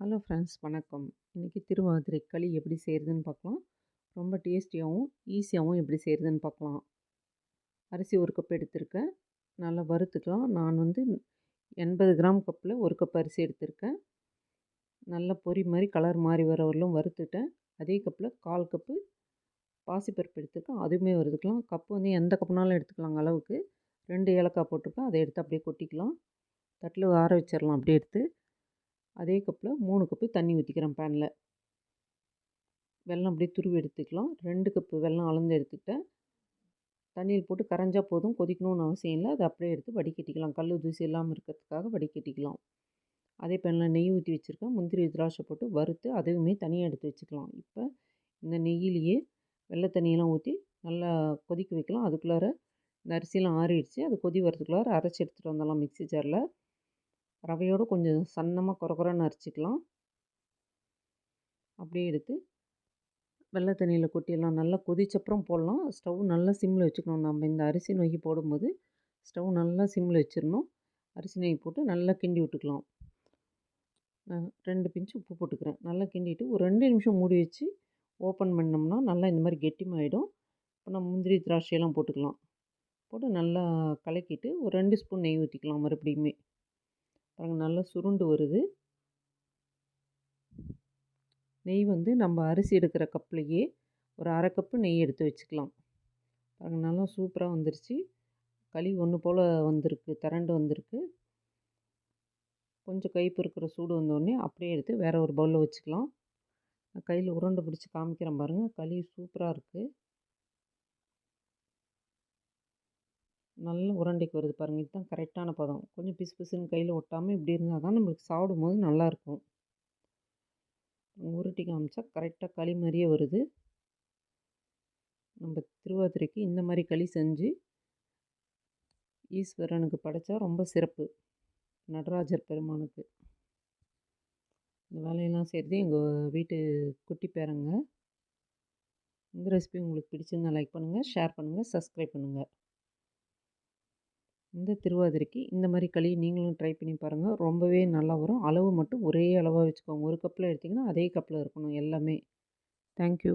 Hello friends வணக்கம். இன்றைக்கி திருவாதிரை களி எப்படி செய்கிறதுன்னு பார்க்கலாம். ரொம்ப டேஸ்டியாகவும் ஈஸியாகவும் எப்படி செய்கிறதுன்னு பார்க்கலாம். அரிசி ஒரு கப் எடுத்திருக்கேன். நல்லா வறுத்துக்கலாம். நான் வந்து எண்பது கிராம் கப்பில் ஒரு கப் அரிசி எடுத்திருக்கேன். நல்லா பொரி மாதிரி கலர் மாறி வர வரலும் வறுத்துட்டேன். அதே கப்பில் கால் கப்பு பாசிப்பருப்பு எடுத்துருக்கேன். அதுவுமே வறுத்துக்கலாம். கப்பு வந்து எந்த கப்புனாலும் எடுத்துக்கலாங்க அளவுக்கு. ரெண்டு ஏலக்காய் போட்டிருக்கேன். அதை எடுத்து அப்படியே கொட்டிக்கலாம். தட்டில் ஆற வச்சிடலாம். அப்படியே எடுத்து அதே கப்பில் மூணு கப்பு தண்ணி ஊற்றிக்கிறேன் பேனில். வெல்லம் அப்படியே துருவி எடுத்துக்கலாம். ரெண்டு கப்பு வெள்ளம் அளந்து எடுத்துக்கிட்டேன். தண்ணியில் போட்டு கரைஞ்சா போதும். கொதிக்கணும்னு அவசியம் இல்லை. அதை அப்படியே எடுத்து வடிகட்டிக்கலாம். கல் தூசி இல்லாமல் இருக்கிறதுக்காக வடிகட்டிக்கலாம். அதே பேனில் நெய் ஊற்றி வச்சுருக்கேன். முந்திரி திராட்சை போட்டு வறுத்து அதுவுமே தனியாக எடுத்து வச்சுக்கலாம். இப்போ இந்த நெய்யிலேயே வெள்ளை தண்ணியெல்லாம் ஊற்றி நல்லா கொதிக்க வைக்கலாம். அதுக்குள்ளார இந்த அரிசியெலாம் ஆறிடுச்சு. அது கொதி வரதுக்குள்ளார அரைச்சி எடுத்துகிட்டு வந்துடலாம் மிக்சி ஜாரில். ரவையோடு கொஞ்சம் சன்னமாக குறக்குறன்னு குறைன்னு அரைச்சிக்கலாம். அப்படியே எடுத்து வெள்ளை தண்ணியில் கொட்டிடலாம் நல்லா கொதிச்சப்புறம் போடலாம். ஸ்டவ் நல்லா சிம்மில் வச்சுக்கணும். நம்ம இந்த அரிசி நொகி போடும்போது ஸ்டவ் நல்லா சிம்மில் வச்சிடணும் அரிசி நெய் போட்டு நல்லா கிண்டி விட்டுக்கலாம். ரெண்டு பிஞ்சு உப்பு போட்டுக்கிறேன். நல்லா கிண்டிட்டு ஒரு ரெண்டு நிமிஷம் மூடி வச்சு ஓப்பன் பண்ணோம்னா நல்லா இந்த மாதிரி கெட்டிமாயிடும். இப்போ நம்ம முந்திரி திராட்சையெல்லாம் போட்டுக்கலாம். போட்டு நல்லா கலக்கிட்டு ஒரு ரெண்டு ஸ்பூன் நெய் ஊற்றிக்கலாம் மறுபடியுமே. பாருங்கள் நல்லா சுருண்டு வருது. நெய் வந்து நம்ம அரிசி எடுக்கிற கப்லேயே ஒரு அரை கப்பு நெய் எடுத்து வச்சுக்கலாம். பாருங்கள் நல்லா சூப்பராக வந்துருச்சு. களி ஒன்று போல் வந்திருக்கு திரண்டு வந்திருக்கு. கொஞ்சம் கை இருக்கிற சூடு வந்தோடனே அப்படியே எடுத்து வேறு ஒரு பவுலில் வச்சுக்கலாம். கையில் உருண்டை பிடிச்சி காமிக்கிறேன் பாருங்கள் களி சூப்பராக இருக்குது நல்ல உருண்டைக்கு வருது பாருங்கள் இதுதான் கரெக்டான பதம். கொஞ்சம் பிசு பிசுன்னு கையில் ஒட்டாமல் இப்படி இருந்தால் தான் நம்மளுக்கு சாப்பிடும் போது நல்லாயிருக்கும் உருட்டி காமிச்சா கரெக்டாக களி மாதிரியே வருது. நம்ம திருவாதிரைக்கு இந்த மாதிரி களி செஞ்சு ஈஸ்வரனுக்கு படைத்தா ரொம்ப சிறப்பு. நடராஜர் பெருமானுக்கு. இந்த வேலையெல்லாம் செய்கிறது எங்கள் வீட்டு குட்டி பேரங்க. இந்த ரெசிபி உங்களுக்கு பிடிச்சிருந்தா லைக் பண்ணுங்கள் ஷேர் பண்ணுங்கள் சப்ஸ்கிரைப் பண்ணுங்கள் இந்த திருவாதிரைக்கு இந்த மாதிரி களி நீங்களும் ட்ரை பண்ணி பாருங்கள் ரொம்பவே நல்லா வரும். அளவு மட்டும் ஒரே அளவாக வச்சுக்கோங்க. ஒரு கப்பில் எடுத்திங்கன்னா அதே கப்பில் இருக்கணும் எல்லாமே. தேங்க்யூ